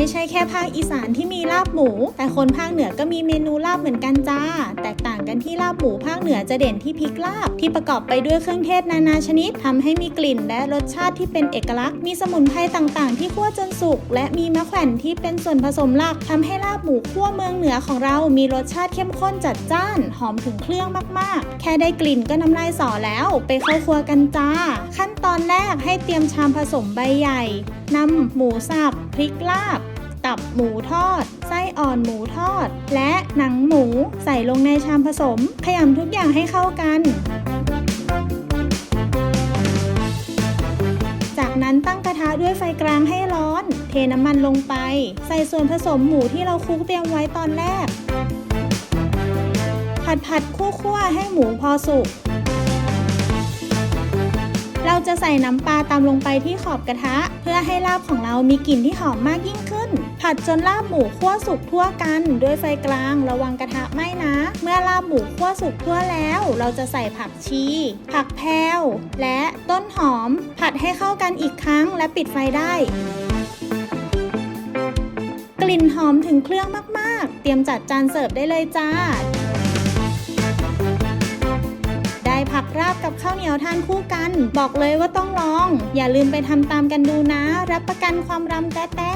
ไม่ใช่แค่ภาคอีสานที่มีลาบหมู แต่คนภาคเหนือก็มีเมนูลาบเหมือนกันจ้า แตกต่างกันที่ลาบหมูภาคเหนือจะเด่นที่พริกลาบ ที่ประกอบไปด้วยเครื่องเทศนานาชนิดทำให้มีกลิ่นและรสชาติที่เป็นเอกลักษณ์ มีสมุนไพรต่างๆ ที่คั่วจนสุกและมีมะแขวนที่เป็นส่วนผสมหลักทำให้ลาบหมูคั่วเมืองเหนือของเรา มีรสชาติเข้มข้นจัดจ้าน หอมถึงเครื่องมากๆ แค่ได้กลิ่นก็น้ำลายสอแล้ว ไปเข้าครัวกันจ้า ขั้นตอนแรกให้เตรียมชามผสมใบใหญ่ นำหมูสับพริกลาบ ตับหมูทอด ไส้อ่อนหมูทอด และหนังหมูใส่ลงในชามผสม ขยำทุกอย่างให้เข้ากัน จากนั้นตั้งกระทะด้วยไฟกลางให้ร้อน เทน้ำมันลงไป ใส่ส่วนผสมหมูที่เราคลุกเตรียมไว้ตอนแรก ผัดผัดคั่วๆให้หมูพอสุก จะใส่น้ำปลาตามลงไปที่ขอบกระทะ เพื่อให้ลาบของเรามีกลิ่นที่หอมมากยิ่งขึ้น ผัดจนลาบหมูคั่วสุกทั่วกัน ด้วยไฟกลางระวังกระทะไหม้นะ เมื่อลาบหมูคั่วสุกทั่วแล้ว เราจะใส่ผักชี ผักแพรวและต้นหอม ผัดให้เข้ากันอีกครั้งและปิดไฟได้กลิ่นหอมถึงเครื่องมาก ๆ เตรียมจัดจานเสิร์ฟได้เลยจ้า กับข้าวเหนียวทานคู่กัน บอกเลยว่าต้องลอง อย่าลืมไปทำตามกันดูนะ รับประกันความรำแต้